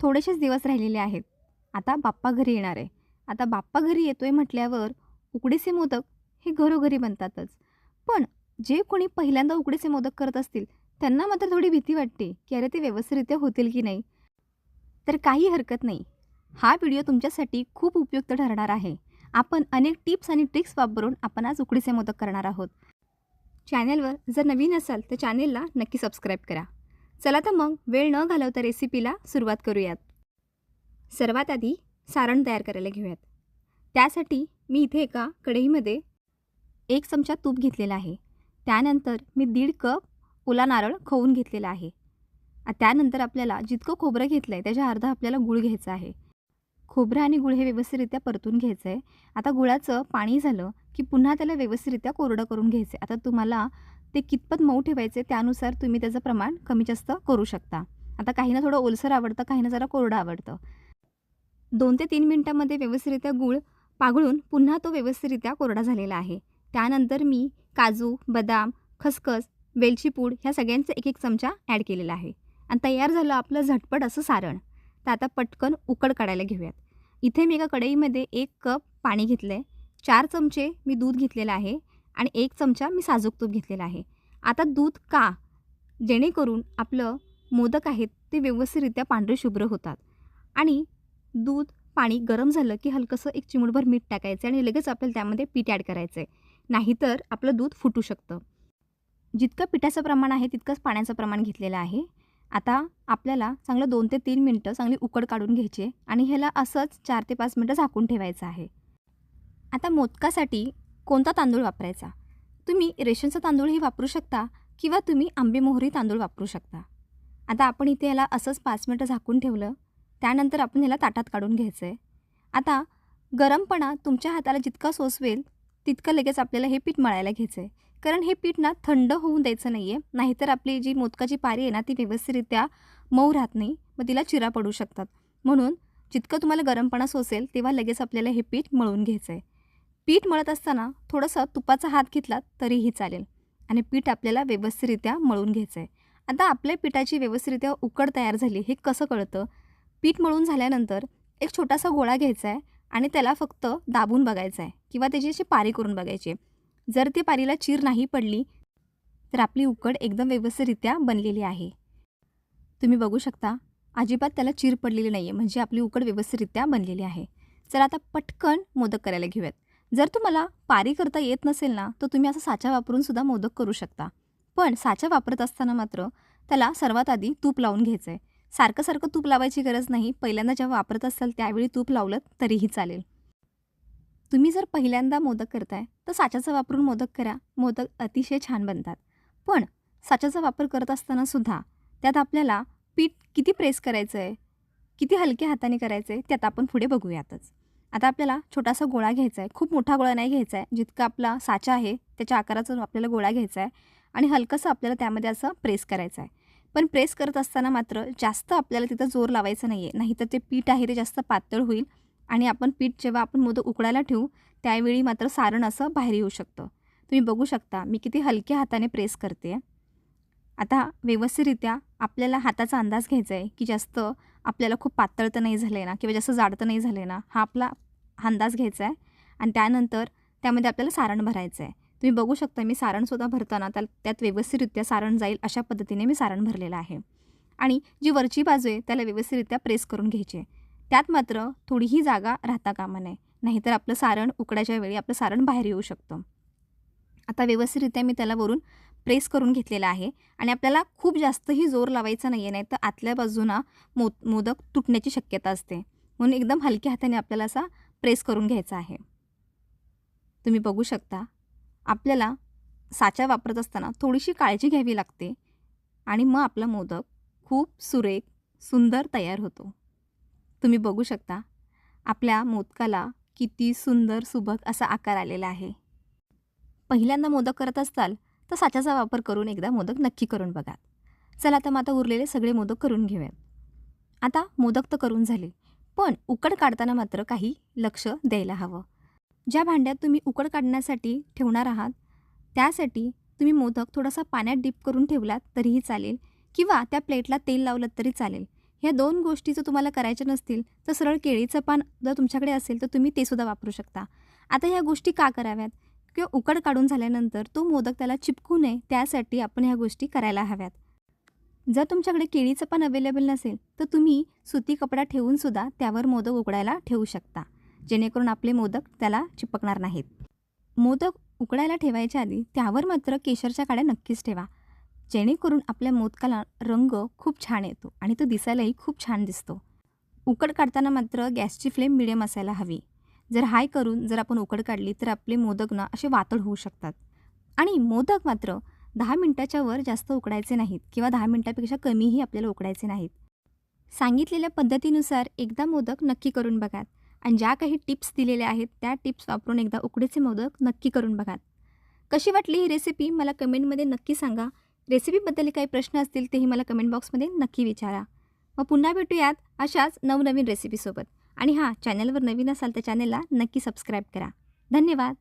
थोडेसेच दिवस राहिलेले आहेत. आता बाप्पा घरी येणार आहे. आता बाप्पा घरी येतो आहे म्हटल्यावर उकडीचे मोदक हे घरोघरी बनतातच. पण जे कोणी पहिल्यांदा उकडीचे मोदक करत असतील त्यांना मात्र थोडी भीती वाटते की अरे ते व्यवस्थितरित्या होतील की नाही. तर काही हरकत नाही. हा व्हिडिओ तुमच्यासाठी खूप उपयुक्त ठरणार आहे. आपण अनेक टिप्स आणि ट्रिक्स वापरून आपण आज उकडीचे मोदक करणार आहोत. चॅनेलवर जर नवीन असाल तर चॅनेलला नक्की सबस्क्राईब करा. चला तर मग वेळ न घालवता रेसिपीला सुरुवात करूयात. सर्वात आधी सारण तयार करायला घेऊयात. त्यासाठी मी इथे एका कढईमध्ये एक चमचा तूप घेतलेला आहे. त्यानंतर मी दीड कप ओला नारळ खवून घेतलेला आहे. त्यानंतर आपल्याला जितकं खोबरं घेतलं आहे त्याच्या अर्धा आपल्याला गुळ घ्यायचा आहे. खोबरं आणि गुळ हे व्यवस्थितरित्या परतून घ्यायचं आहे आता गुळाचं पाणी झालं की पुन्हा त्याला व्यवस्थितरित्या कोरडं करून घ्यायचं आहे आता तुम्हाला ते कितपत मऊ ठेवायचे त्यानुसार तुम्ही त्याचं प्रमाण कमी जास्त करू शकता. आता काहींना थोडं ओलसर आवडतं काहींना जरा कोरडं आवडतं. दोन ते तीन मिनटामध्ये व्यवस्थितरित्या गूळ पागळून पुन्हा तो व्यवस्थितरित्या कोरडा झालेला आहे. त्यानंतर मी काजू बदाम खसखस वेलची पूड ह्या सगळ्यांचं एक एक चमचा ॲड केलेला आहे. आणि तयार झालं आपलं झटपट असं सारण. तर आता पटकन उकड काढायला घेऊयात. इथे मी एका कढईमध्ये एक कप पाणी घेतलं आहे चार चमचे मी दूध घेतलेलं आहे. आणि एक चमचा मी साजूक तूप घेतलेला आहे. आता दूध का? जेणेकरून आपलं मोदक आहेत ते व्यवस्थितरित्या पांढरे शुभ्र होतात. आणि दूध पाणी गरम झालं की हलकंसं एक चिमूटभर मीठ टाकायचं आणि लगेच आपल्याला त्यामध्ये पीठ ॲड करायचं आहे नाहीतर आपलं दूध फुटू शकतं. जितकं पिठाचं प्रमाण आहे तितकंच पाण्याचं प्रमाण घेतलेलं आहे. आता आपल्याला चांगलं दोन ते तीन मिनटं चांगली उकड काढून घ्यायची आणि ह्याला असंच चार ते पाच मिनटं झाकून ठेवायचं आहे. आता मोदकासाठी कोणता तांदूळ वापरायचा? तुम्ही रेशनचा तांदूळही वापरू शकता किंवा तुम्ही आंबेमोहरी तांदूळ वापरू शकता. आता आपण इथे याला असंच पाच मिनटं झाकून ठेवलं. त्यानंतर आपण ह्याला ताटात काढून घ्यायचं आहे आता गरमपणा तुमच्या हाताला जितका सोसवेल तितकं लगेच आपल्याला हे पीठ मळायला घ्यायचं आहे कारण हे पीठ ना थंड होऊन द्यायचं नाही आहे नाहीतर आपली जी मोदकाची पारी आहे ना ती व्यवस्थितरित्या मऊ राहत नाही. मग तिला चिरा पडू शकतात. म्हणून जितकं तुम्हाला गरमपणा सोसेल तेव्हा लगेच आपल्याला हे पीठ मळून घ्यायचं आहे पीठ मळत असताना थोडंसं तुपाचा हात घेतला तरीही चालेल आणि पीठ आपल्याला व्यवस्थितरित्या मळून घ्यायचं आहे आता आपल्या पिठाची व्यवस्थितरित्या उकड तयार झाली हे कसं कळतं? पीठ मळून झाल्यानंतर एक छोटासा गोळा घ्यायचा आहे आणि त्याला फक्त दाबून बघायचं आहे किंवा त्याची अशी पारी करून बघायची. जर ती पारीला चीर नाही पडली तर आपली उकड एकदम व्यवस्थितरित्या बनलेली आहे. तुम्ही बघू शकता अजिबात त्याला चीर पडलेली नाही आहे म्हणजे आपली उकड व्यवस्थितरित्या बनलेली आहे. चला आता पटकन मोदक करायला घेऊयात. जर तुम्हाला पारी करता येत नसेल ना तर तुम्ही असं साचा वापरून सुद्धा मोदक करू शकता. पण साचा वापरत असताना मात्र त्याला सर्वात आधी तूप लावून घ्यायचं आहे सारखं सारखं तूप लावायची गरज नाही. पहिल्यांदा जेव्हा वापरत असाल त्यावेळी तूप लावलं तरीही चालेल. तुम्ही जर पहिल्यांदा मोदक करताय तर साच्याचा वापरून मोदक करा. मोदक अतिशय छान बनतात. पण साच्याचा वापर करत असताना सुद्धा त्यात आपल्याला पीठ किती प्रेस करायचं आहे किती हलक्या हाताने करायचं आहे त्यात आपण पुढे बघूयातच. आता आपल्याला छोटासा गोळा घ्यायचा आहे खूप मोठा गोळा नाही घ्यायचा आहे जितका आपला साचा आहे त्याच्या आकाराचा आपल्याला गोळा घ्यायचा आहे आणि हलकंसं आपल्याला त्यामध्ये असं प्रेस करायचं आहे पण प्रेस करत असताना मात्र जास्त आपल्याला तिथं जोर लावायचं नाही आहे नाहीतर ते पीठ आहे ते जास्त पातळ होईल आणि आपण पीठ जेव्हा आपण मोदक उकडायला ठेवू त्यावेळी मात्र सारण असं बाहेर येऊ शकतं. तुम्ही बघू शकता मी किती हलक्या हाताने प्रेस करते आता व्यवस्थितरित्या आपल्याला हाताचा अंदाज घ्यायचा आहे की जास्त आपल्याला खूप पातळ तर नाही झालं आहे ना किंवा जास्त जाड तर नाही झालं आहे ना हा आपला अंदाज घ्यायचा आहे. आणि त्यानंतर त्यामध्ये आपल्याला सारण भरायचं आहे. तुम्ही बघू शकता मी सारणसुद्धा भरताना त्या त्यात व्यवस्थितरित्या सारण जाईल अशा पद्धतीने मी सारण भरलेलं आहे. आणि जी वरची बाजू आहे त्याला व्यवस्थितरित्या प्रेस करून घ्यायची आहे. त्यात मात्र थोडीही जागा राहता कामा नये. नाहीतर आपलं सारण उकडायच्या वेळी आपलं सारण बाहेर येऊ शकतं. आता व्यवस्थितरित्या मी त्याला वरून प्रेस करून घेतलेला आहे आणि आपल्याला खूप जास्तही जोर लावायचा नाही आहे नाही तर आतल्या बाजूना मो मोदक तुटण्याची शक्यता असते. म्हणून एकदम हलक्या हाताने आपल्याला असा प्रेस करून घ्यायचा आहे. तुम्ही बघू शकता आपल्याला साचा वापरत असताना थोडीशी काळजी घ्यावी लागते आणि मग आपला मोदक खूप सुरेख सुंदर तयार होतो. तुम्ही बघू शकता आपल्या मोदकाला किती सुंदर सुबक असा आकार आलेला आहे. पहिल्यांदा मोदक करत असताल तर साच्याचा वापर करून एकदा मोदक नक्की करून बघा. चला आता मग आता उरलेले सगळे मोदक करून घेऊयात आता मोदक तर करून झाले पण उकड काढताना मात्र काही लक्ष द्यायला हवं. ज्या भांड्यात तुम्ही उकड काढण्यासाठी ठेवणार आहात त्यासाठी तुम्ही मोदक थोडासा पाण्यात डीप करून ठेवलात तरीही चालेल किंवा त्या प्लेटला तेल लावलं तरी चालेल. ह्या दोन गोष्टी जर तुम्हाला करायच्या नसतील तर सरळ केळीचं पान जर तुमच्याकडे असेल तर तुम्ही ते सुद्धा वापरू शकता. आता ह्या गोष्टी का कराव्यात? किंवा उकड काढून झाल्यानंतर तो मोदक त्याला चिपकू नये त्यासाठी आपण ह्या गोष्टी करायला हव्यात. जर तुमच्याकडे केळीचं पण अवेलेबल नसेल तर तुम्ही सुती कपडा ठेवूनसुद्धा त्यावर मोदक उकडायला ठेवू शकता जेणेकरून आपले मोदक त्याला चिपकणार नाहीत. मोदक उकडायला ठेवायच्या आधी त्यावर मात्र केशरच्या काड्या नक्कीच ठेवा जेणेकरून आपल्या मोदकाला रंग खूप छान येतो आणि तो दिसायलाही खूप छान दिसतो. उकड काढताना मात्र गॅसची फ्लेम मिडियम असायला हवी. जर हाय करून जर आपण उकड काढली तर आपले मोदक ना असे वातळ होऊ शकतात. आणि मोदक मात्र दहा मिनटाच्या वर जास्त उकडायचे नाहीत किंवा दहा मिनटापेक्षा कमीही आपल्याला उकडायचे नाहीत. सांगितलेल्या पद्धतीनुसार एकदा मोदक नक्की करून बघा. आणि ज्या काही टिप्स दिलेल्या आहेत त्या टिप्स वापरून एकदा उकडीचे मोदक नक्की करून बघा. कशी वाटली ही रेसिपी मला कमेंटमध्ये नक्की सांगा. रेसिपीबद्दल काही प्रश्न असतील तेही मला कमेंट बॉक्समध्ये नक्की विचारा. मग पुन्हा भेटूयात अशाच नवनवीन रेसिपीसोबत आणि हां चॅनलवर नवीन असाल तर चॅनलला नक्की सबस्क्राईब करा. धन्यवाद.